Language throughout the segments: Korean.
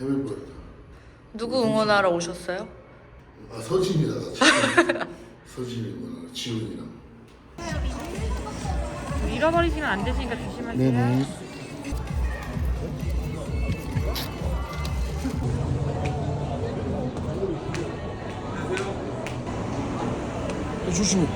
해볼 거예요. 누구 응원하러 오셨어요? 아 서진이랑 같이. 서진이랑 지훈이랑. 잃어버리시면 안 되시니까 조심하세요. 네네. 조심해.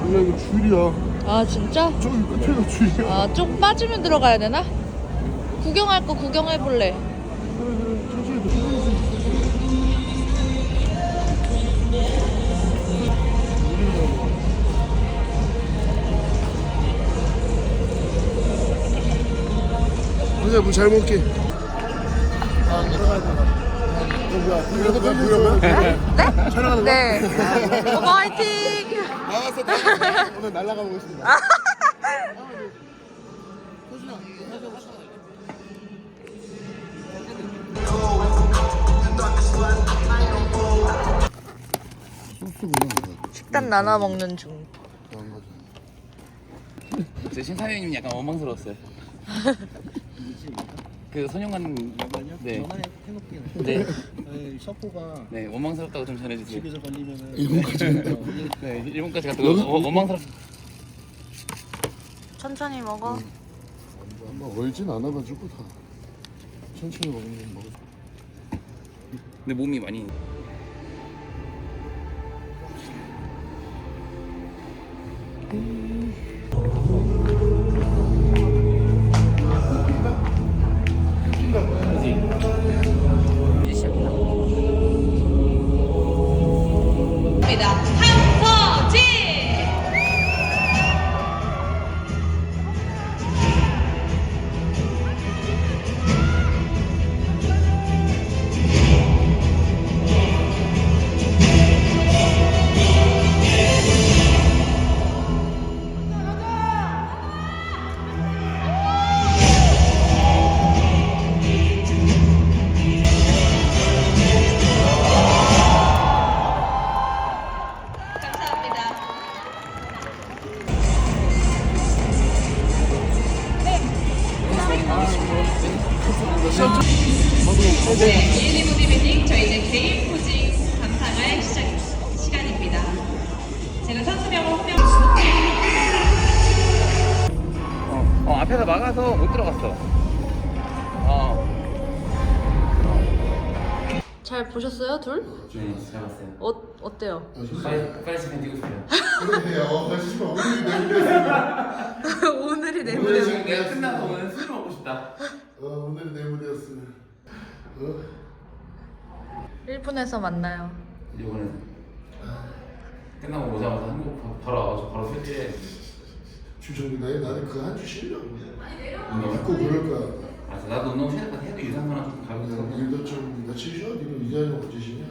저기야 이거 줄이야. 아 진짜? 저기 끝에가 줄이야. 아 좀 빠지면 들어가야 되나? 구경할 거 구경해 볼래. 천천히. 그래 문잘 먹게. 뭐야? 이거 뭐야? 촬영하는 거야? 네. 오빠 화이팅! 나왔어. 오늘 날라가 보겠습니다. 식단 나눠 먹는 중. 그런 거죠. 제 신사위님 약간 원망스러웠어요. 그 손영관 네. 해놓긴 네. 네. 셔포가 네 원망스럽다고 좀 전해주세요. 집에서 걸리면은 일본까지 간다. 네 일본까지 갔다 고 원망스럽. 천천히 먹어. 뭐 얼진 않아가지고 다 천천히 먹는 거 먹어. 근데 몸이 많이. 막아서 못 들어갔어. 어. 잘 보셨어요 둘? 네 잘 봤어요. 어 어때요? 빨리 빨리 시간 뛰고 싶어요. 그래요. 하지마 오늘 내일이었어. 오늘이 내 오늘 무대. 지금 내가 끝나서 오늘 술 먹고 싶다. 어 오늘 내 무대였어. 어? 1분에서 만나요. 이거는 끝나고 오자마자 한국 바- 바로 와가지고 바로 술 뛰래. 나이 나는 그 한 주 쉬려고. 운동. 믿고 그럴 거야. 맞아 나도 운동 쉬는 거 해도 유산소랑 좀 가고 있어. 일도 좀 며칠 쉬어. 니는 이자는 언제 쉬냐?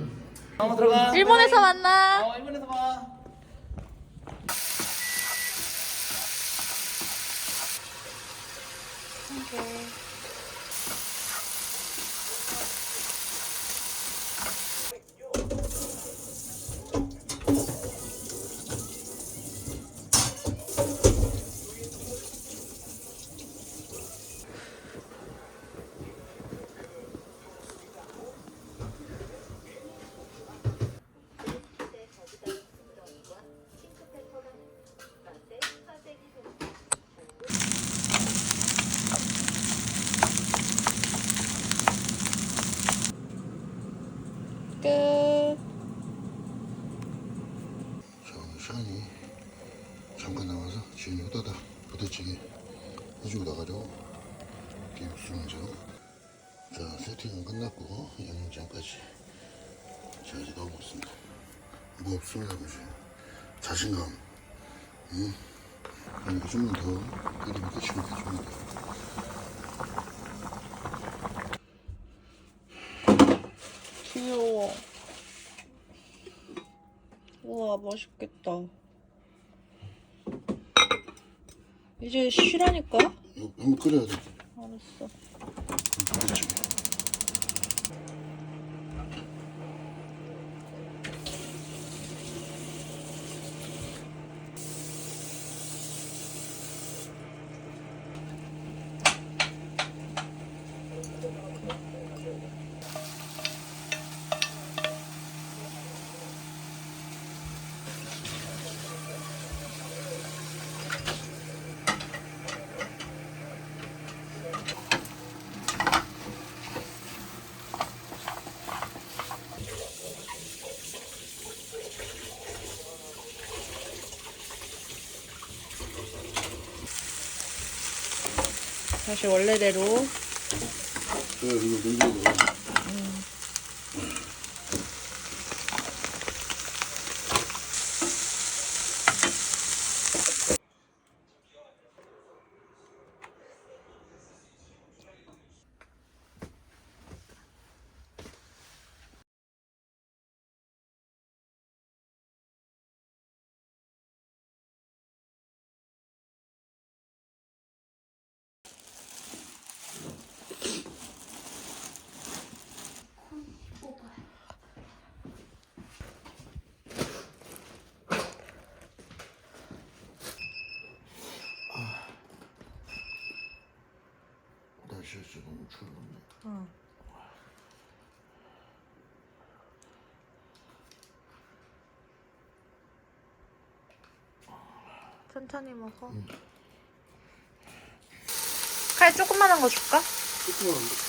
한번 들어가. 일본에서 만나. 어 일본에서 봐. 끝. 자 이제 넣어보겠습니다 뭐 없습니다 무슨 자신감 응? 이렇게 좀만 더 끓이면 끝입니다 좀만 더 귀여워. 우와 맛있겠다. 이제 쉬라니까? 한번 끓여야 돼 다시 원래대로. 그래 이거 진짜 너무 추운데. 천천히 먹어. 칼 조그만한 거 줄까? 조그만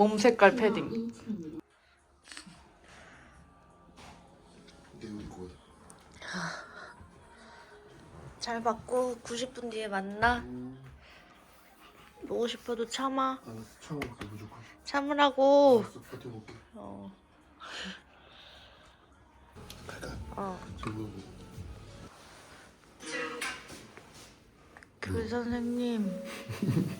몸 색깔 패딩. 잘 받고 90분 뒤에 만나. 보고 싶어도 참아. 아, 참아볼게 무조건. 참으라고. 어. 어. 지금 그 선생님.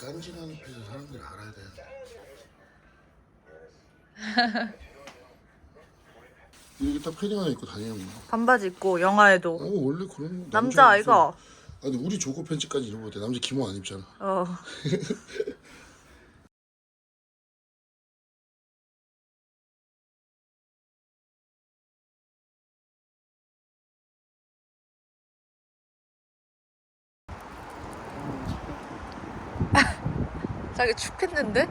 아니 깐지나는 피서 사람들이 알아야 돼. 이렇게 딱 패딩 하나 입고 다니는 거야. 반바지 입고 영화에도 어 원래 그런 거 남자 아이가. 아 근데 우리 조거 팬츠까지 거 같아. 남자 기모 안 입잖아. 어. 자기 죽겠는데?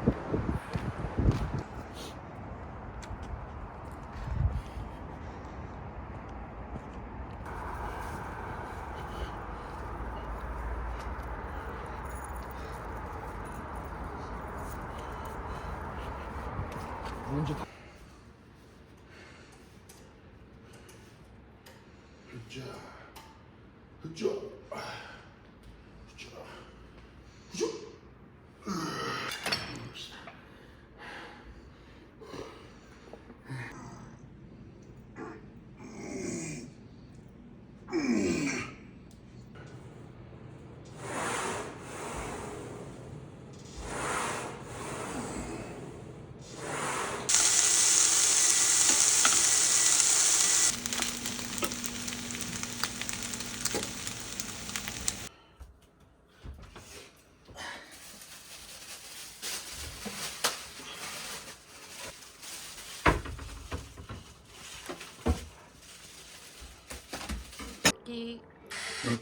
언제 다. 흐자, 흐자,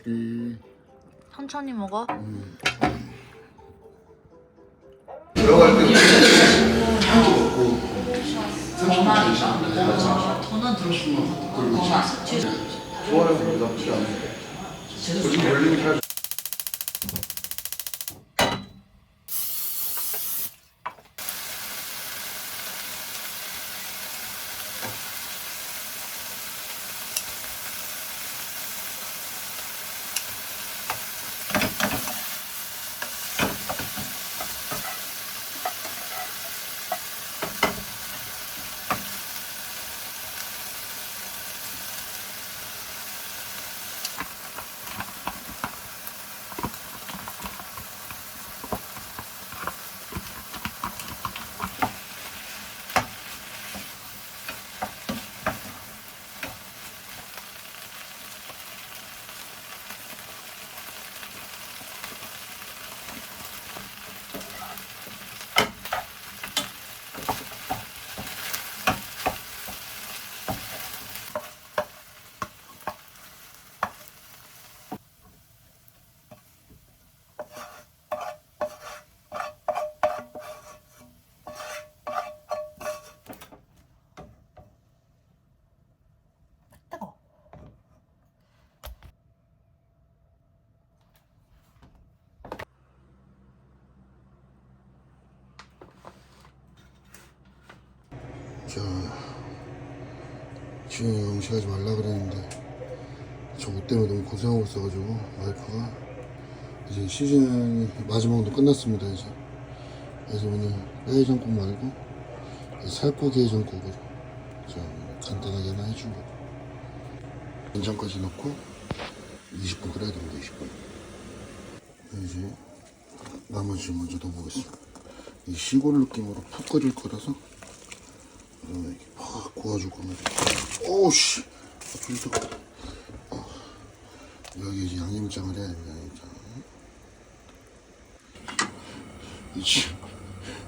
여기. 천천히 먹어. 들어갈 때 향도 30분 계시는데 저는 들었어. 좋아요 나쁘지 않아요 요즘 걸리니까 자, 지훈이가 음식하지 말라 그랬는데 저옷 때문에 너무 고생하고 있어가지고 와이프가. 이제 시즌이 마지막도 끝났습니다 이제. 그래서 오늘 뼈해장국 말고 살코기 해장국으로 좀 간단하게 하나 해주고. 된장까지 넣고 20분 끓여야 됩니다 20분. 이제 나머지 먼저 넣어보겠습니다. 이 시골 느낌으로 푹 끓일 거라서 이렇게 팍 구워줄 겁니다 오우씨. 불도 여기 이제 양념장을 해야 됩니다 양념장. 이 집,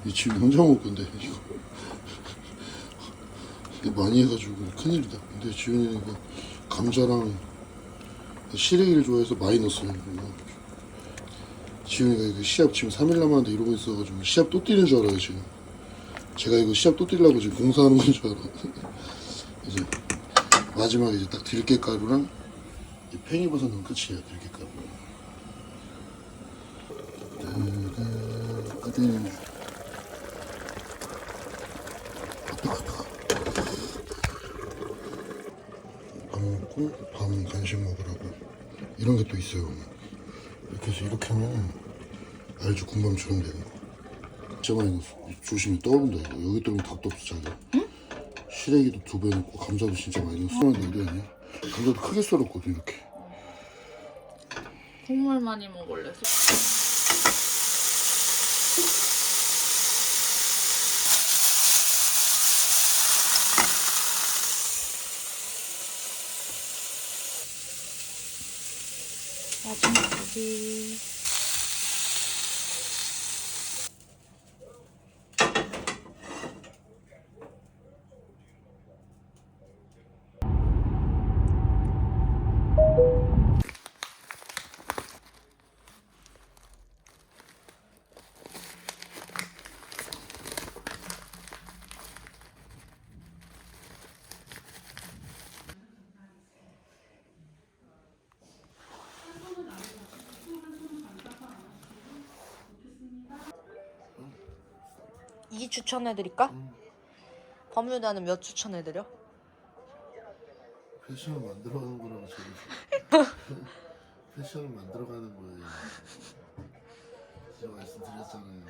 이집 혼자 먹을 건데 이거. 이거 많이 해가지고 큰일이다. 근데 지훈이가 감자랑 시래기를 좋아해서 많이 넣었어요. 지훈이가 이거 시합 지금 3일 남았는데 이러고 있어가지고 시합 또 뛰는 줄 알아요 지금 제가 이거 시합 또 뛰려고 지금 공사하는 건 줄 알아 이제 마지막에 이제 딱 들깨가루랑 이 팽이버섯 넣으면 끝이에요 들깨가루. 따뜻 밥 먹고 밤 간식 먹으라고. 이런 게 또 있어요 이렇게 해서 이렇게 하면 알주 군밤처럼 되는 거 많이 넣었어 조심히 떠오른다 이거. 여기 떠오르면 답도 없어 자기. 시래기도 두 배 넣고 감자도 진짜 많이 넣었어. 하나도 어디 아니야. 감자도 크게 썰었거든 이렇게. 국물 많이 먹을래. 마지막 고기. 이 추천해드릴까? 범유다는 몇 추천해드려? 패션을 만들어가는 거라고 지금 패션을 만들어가는 거예요 제가 말씀드렸잖아요